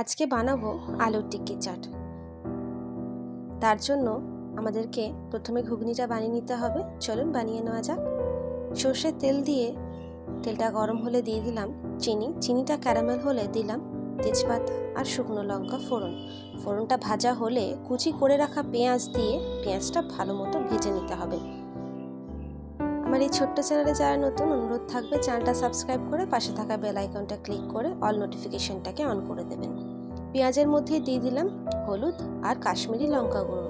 আজকে বানাবো আলুর টিক্কি চাট। তার জন্য আমাদেরকে প্রথমে ঘুগনিটা বানিয়ে নিতে হবে। চলুন বানিয়ে নেওয়া যাক। সর্ষের তেল দিয়ে তেলটা গরম হলে দিয়ে দিলাম চিনি। চিনিটা ক্যারামেল হলে দিলাম তেজপাতা আর শুকনো লঙ্কা ফোড়ন। ফোড়নটা ভাজা হলে কুচি করে রাখা পেঁয়াজ দিয়ে পেঁয়াজটা ভালো মতো ভেজে নিতে হবে। আমার এই ছোট্ট চ্যানেলে যারা নতুন, অনুরোধ থাকবে চ্যানেলটা সাবস্ক্রাইব করে পাশে থাকা বেল আইকনটা ক্লিক করে অল নোটিফিকেশনটাকে অন করে দেবেন। পেঁয়াজের মধ্যে দিয়ে দিলাম হলুদ আর কাশ্মীরি লঙ্কা গুঁড়ো।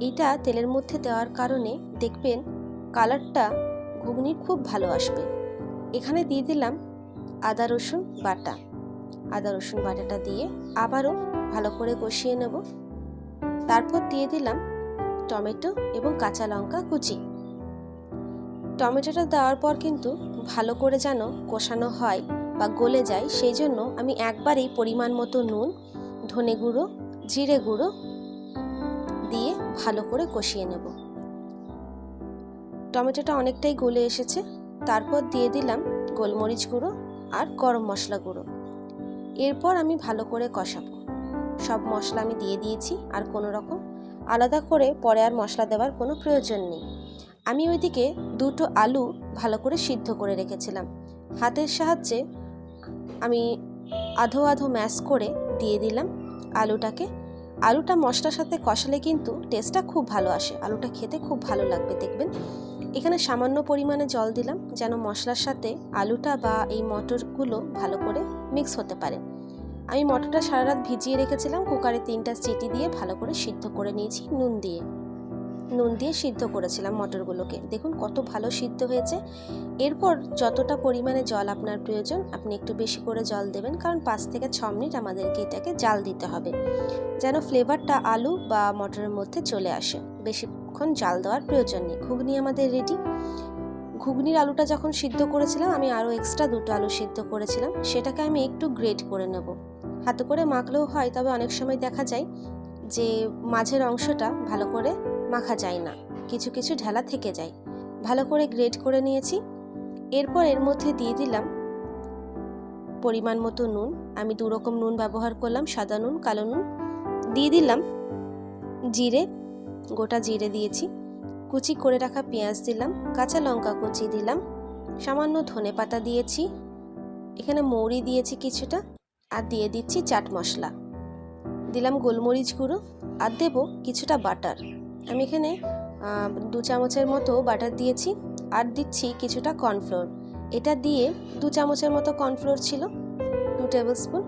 এইটা তেলের মধ্যে দেওয়ার কারণে দেখবেন কালারটা ঘুগনির খুব ভালো আসবে। এখানে দিয়ে দিলাম আদা, রসুন বাটা। আদা, রসুন বাটাটা দিয়ে আবারও ভালো করে কষিয়ে নেব। তারপর দিয়ে দিলাম টমেটো এবং কাঁচা লঙ্কা কুচি। টমেটোটা দেওয়ার পর কিন্তু ভালো করে যেন কষানো হয় বা গলে যায়, সেই জন্য আমি একবারেই পরিমাণ মতো নুন, ধনে গুঁড়ো, জিরে গুঁড়ো দিয়ে ভালো করে কষিয়ে নেব। টমেটোটা অনেকটাই গলে এসেছে। তারপর দিয়ে দিলাম গোলমরিচ গুঁড়ো আর গরম মশলা গুঁড়ো। এরপর আমি ভালো করে কষাবো। সব মশলা আমি দিয়ে দিয়েছি, আর কোনো রকম আলাদা করে পরে আর মশলা দেওয়ার কোনো প্রয়োজন নেই। আমি ওইদিকে দুটো আলু ভালো করে সিদ্ধ করে রেখেছিলাম। হাতের সাহায্যে আমি আধো আধো ম্যাশ করে দিয়ে দিলাম আলুটাকে। আলুটা মশলার সাথে কষালে কিন্তু টেস্টটা খুব ভালো আসে। আলুটা খেতে খুব ভালো লাগবে, দেখবেন। এখানে সামান্য পরিমাণে জল দিলাম যেন মশলার সাথে আলুটা বা এই মটরগুলো ভালো করে মিক্স হতে পারে। আমি মটরটা সারা রাত ভিজিয়ে রেখেছিলাম, কুকারে তিনটা সিটি দিয়ে ভালো করে সিদ্ধ করে নিয়েছি নুন দিয়ে। নুন দিয়ে সিদ্ধ করেছিলাম মটরগুলোকে। দেখুন কত ভালো সিদ্ধ হয়েছে। এরপর যতটা পরিমাণে জল আপনার প্রয়োজন, আপনি একটু বেশি করে জল দেবেন, কারণ পাঁচ থেকে ছ মিনিট আমাদেরকে এটাকে জাল দিতে হবে, যেন ফ্লেভারটা আলু বা মটরের মধ্যে চলে আসে। বেশিক্ষণ জাল দেওয়ার প্রয়োজন নেই। ঘুগনি আমাদের রেডি ঘুগনির আলুটা যখন সিদ্ধ করেছিলাম, আমি আরও এক্সট্রা দুটো আলু সিদ্ধ করেছিলাম। সেটাকে আমি একটু গ্রেট করে নেব। হাতে করে মাখলেও হয়, তবে অনেক সময় দেখা যায় যে মাঝের অংশটা ভালো করে মাখা যায় না। কিছু কিছু ঢেলা থেকে যায়। ভালো করে গ্রেড করে নিয়েছি। এরপর এর মধ্যে দিয়ে দিলাম পরিমাণ মতো নুন। আমি দু রকম নুন ব্যবহার করলাম, সাদা নুন, কালো নুন। দিয়ে দিলাম জিরে, গোটা জিরে দিয়েছি। কুচি করে রাখা পেঁয়াজ দিলাম, কাঁচা লঙ্কা কুচি দিলাম। সামান্য ধনে পাতা দিয়েছি। এখানে মৌরি দিয়েছি কিছুটা আর দিয়ে দিচ্ছি চাট মশলা। দিলাম গোলমরিচ গুঁড়ো আর দেবো কিছুটা বাটার। আমি এখানে দু চামচের মতো বাটার দিয়েছি আর দিচ্ছি কিছুটা কর্নফ্লোর। এটা দিয়ে দু চামচের মতো কর্নফ্লোর ছিল টু টেবিল স্পুন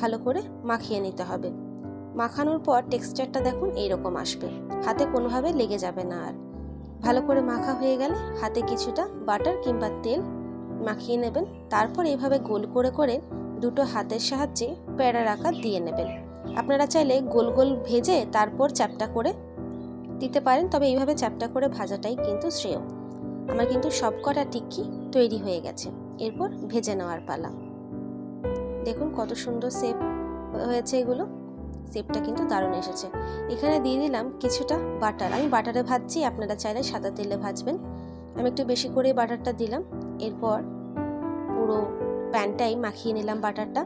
ভালো করে মাখিয়ে নিতে হবে। মাখানোর পর টেক্সচারটা দেখুন এইরকম আসবে, হাতে কোনোভাবে লেগে যাবে না আর। ভালো করে মাখা হয়ে গেলে হাতে কিছুটা বাটার কিংবা তেল মাখিয়ে নেবেন, তারপর এইভাবে গোল করে করে দুটো হাতের সাহায্যে প্যাড়ার আকার দিয়ে নেবেন। আপনারা চাইলে গোল গোল ভেজে তারপর চ্যাপটা করে দিতে পারেন, তবে এইভাবে চ্যাপটা করে ভাজাটাই কিন্তু শ্রেয়। আমার কিন্তু সব কটা টিক্কি তৈরি হয়ে গেছে। এরপর ভেজে নেওয়ার পালা। দেখুন কত সুন্দর শেপ হয়েছে এগুলো। শেপটা কিন্তু দারুণ এসেছে। এখানে দিয়ে দিলাম কিছুটা বাটার। আমি বাটারে ভাজছি, আপনারা চাইলে সাদা তেলে ভাজবেন। আমি একটু বেশি করে বাটারটা দিলাম। এরপর পুরো প্যানটাই মাখিয়ে নিলাম বাটারটা।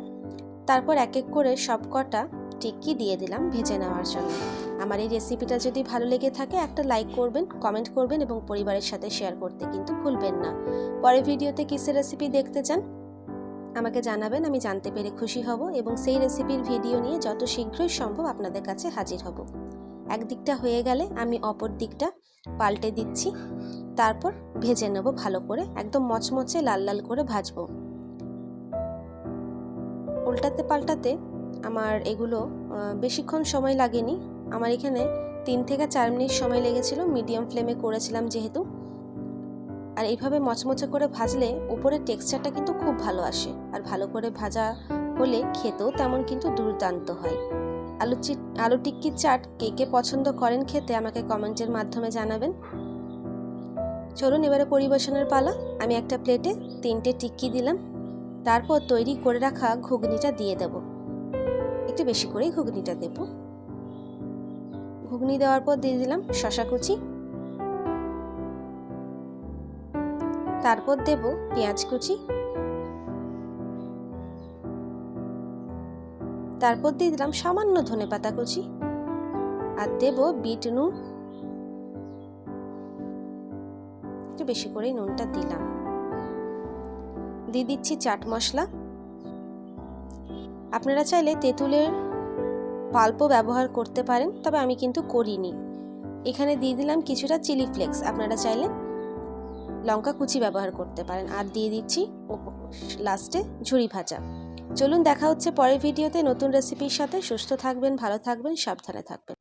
তারপর এক এক করে সব কটা টিক্কি দিয়ে দিলাম ভেজে নেওয়ার জন্য। আমার এই রেসিপিটা যদি ভালো লেগে থাকে, একটা লাইক করবেন কমেন্ট করবেন এবং পরিবারের সাথে শেয়ার করতে কিন্তু ভুলবেন না। পরে ভিডিওতে কিসের রেসিপি দেখতে চান? আমাকে জানাবেন, আমি জানতে পেরে খুশি হব এবং সেই রেসিপির ভিডিও নিয়ে যত শীঘ্রই সম্ভব আপনাদের কাছে হাজির হব। একদিকটা হয়ে গেলে আমি অপর দিকটা পাল্টে দিচ্ছি, তারপর ভেজে নেব ভালো করে, একদম মচমচে লাল লাল করে ভাজবো। উল্টাতে পাল্টাতে আমার এগুলো বেশিক্ষণ সময় লাগেনি। আমার এখানে তিন থেকে চার মিনিট সময় লেগেছিল মিডিয়াম ফ্লেমে করেছিলাম যেহেতু। আর এইভাবে মচমচে করে ভাজলে উপরের টেক্সচারটা কিন্তু খুব ভালো আসে। আর ভালো করে ভাজা হলে খেতেও তেমন কিন্তু দুর্দান্ত হয়। আলু চি আলু টিক্কির চাট কে কে পছন্দ করেন খেতে আমাকে কমেন্টের মাধ্যমে জানাবেন। চলুন এবারে পরিবেশনের পালা। আমি একটা প্লেটে তিনটে টিক্কি দিলাম। তারপর তৈরি করে রাখা ঘুগনিটা দিয়ে দেব। একটু বেশি করেই ঘুগনিটা দেব। ঘুগনি দেওয়ার পর দিয়ে দিলাম শশা কুচি। তারপর দেব পেঁয়াজ কুচি। তারপর দিয়ে দিলাম সামান্য ধনে পাতা কুচি। আর দেব বিট নুন। একটু বেশি করেই নুনটা দিলাম। দিয়ে দিচ্ছি চাট মশলা। আপনারা চাইলে তেঁতুলের পাল্পও ব্যবহার করতে পারেন, তবে আমি কিন্তু করিনি। এখানে দিয়ে দিলাম কিছুটা চিলি ফ্লেক্স। আপনারা চাইলে লঙ্কা কুচি ব্যবহার করতে পারেন। আর দিয়ে দিচ্ছি লাস্টে ঝুড়ি ভাজা। চলুন দেখা হচ্ছে পরের ভিডিওতে নতুন রেসিপির সাথে। সুস্থ থাকবেন, ভালো থাকবেন, সাবধানে থাকবেন।